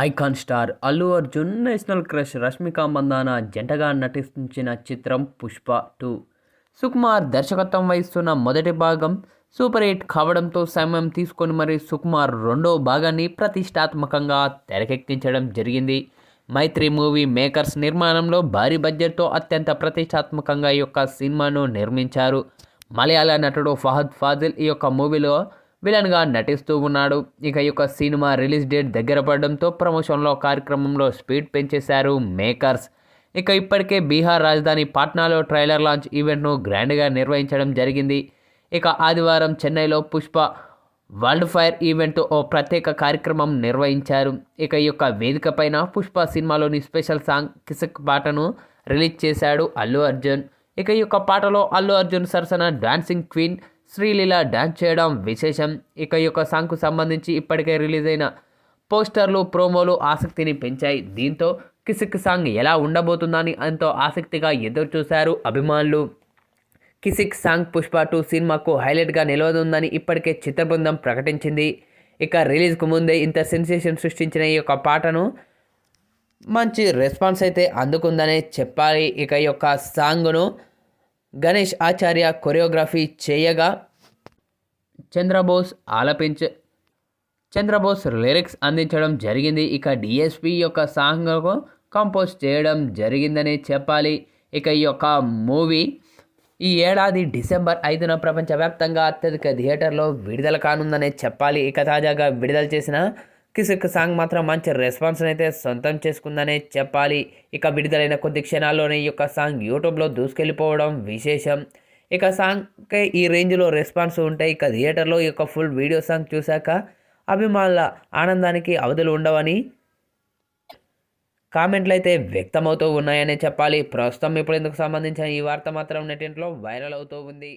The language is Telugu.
Icon star Allu Arjun national crush Rashmika Mandanna జంటగా నటించిన చిత్రం పుష్ప టూ. సుకుమార్ దర్శకత్వం వహిస్తున్న మొదటి భాగం సూపర్ హిట్ కావడంతో సమయం తీసుకొని మరి సుకుమార్ రెండో భాగాన్ని ప్రతిష్టాత్మకంగా తెరకెక్కించడం జరిగింది. మైత్రి మూవీ మేకర్స్ నిర్మాణంలో భారీ బడ్జెట్తో అత్యంత ప్రతిష్టాత్మకంగా ఈ యొక్క సినిమాను నిర్మించారు. మలయాళ నటుడు ఫహద్ ఫాజిల్ ఈ యొక్క మూవీలో విలన్గా నటిస్తూ ఉన్నాడు. ఇక యొక్క సినిమా రిలీజ్ డేట్ దగ్గర పడడంతో ప్రమోషన్లో కార్యక్రమంలో స్పీడ్ పెంచేశారు మేకర్స్. ఇక ఇప్పటికే బీహార్ రాజధాని పాట్నాలో ట్రైలర్ లాంచ్ ఈవెంట్ను గ్రాండ్గా నిర్వహించడం జరిగింది. ఇక ఆదివారం చెన్నైలో పుష్ప వరల్డ్ ఫైర్ ఈవెంట్ ఓ ప్రత్యేక కార్యక్రమం నిర్వహించారు. ఇక ఈ యొక్క వేదిక పైన పుష్ప సినిమాలోని స్పెషల్ సాంగ్ కిసక్ పాటను రిలీజ్ చేశాడు అల్లు అర్జున్. ఇక ఈ యొక్క పాటలో అల్లు అర్జున్ సరసన డాన్సింగ్ క్వీన్ శ్రీలీల డాన్స్ చేయడం విశేషం. ఇక యొక్క సాంగ్కు సంబంధించి ఇప్పటికే రిలీజ్ అయిన పోస్టర్లు ప్రోమోలు ఆసక్తిని పెంచాయి. దీంతో కిసిక్ సాంగ్ ఎలా ఉండబోతుందని ఎంతో ఆసక్తిగా ఎదురు చూశారు అభిమానులు. కిసిక్ సాంగ్ పుష్ప టూ సినిమాకు హైలైట్గా నిలవనుందని ఇప్పటికే చిత్ర బృందం ప్రకటించింది. ఇక రిలీజ్కు ముందే ఇంత సెన్సేషన్ సృష్టించిన ఈ యొక్క పాటను మంచి రెస్పాన్స్ అయితే అందుకుందనే చెప్పాలి. ఇక యొక్క సాంగ్ను గణేష్ ఆచార్య కొరియోగ్రఫీ చేయగా చంద్రబోస్ ఆలపించ చంద్రబోస్ లిరిక్స్ అందించడం జరిగింది. ఇక డిఎస్పి యొక్క సాంగ్కు కంపోజ్ చేయడం జరిగిందని చెప్పాలి. ఇక ఈ యొక్క మూవీ ఈ ఏడాది డిసెంబర్ ఐదున ప్రపంచవ్యాప్తంగా అత్యధిక థియేటర్లో విడుదల కానుందనే చెప్పాలి. ఇక తాజాగా విడుదల చేసిన కిసిక్ సాంగ్ మాత్రం మంచి రెస్పాన్స్ అయితే సొంతం చేసుకుందనే చెప్పాలి. ఇక విడుదలైన కొద్ది క్షణాల్లోనే ఈ యొక్క సాంగ్ యూట్యూబ్లో దూసుకెళ్ళిపోవడం విశేషం. ఇక సాంగ్కి ఈ రేంజ్లో రెస్పాన్స్ ఉంటాయి. ఇక థియేటర్లో ఈ యొక్క ఫుల్ వీడియో సాంగ్ చూశాక అభిమానుల ఆనందానికి అవధులు ఉండవని కామెంట్లు అయితే వ్యక్తమవుతూ ఉన్నాయనే చెప్పాలి. ప్రస్తుతం ఇప్పుడు ఇందుకు సంబంధించిన ఈ వార్త మాత్రం నెటింట్లో వైరల్ అవుతూ ఉంది.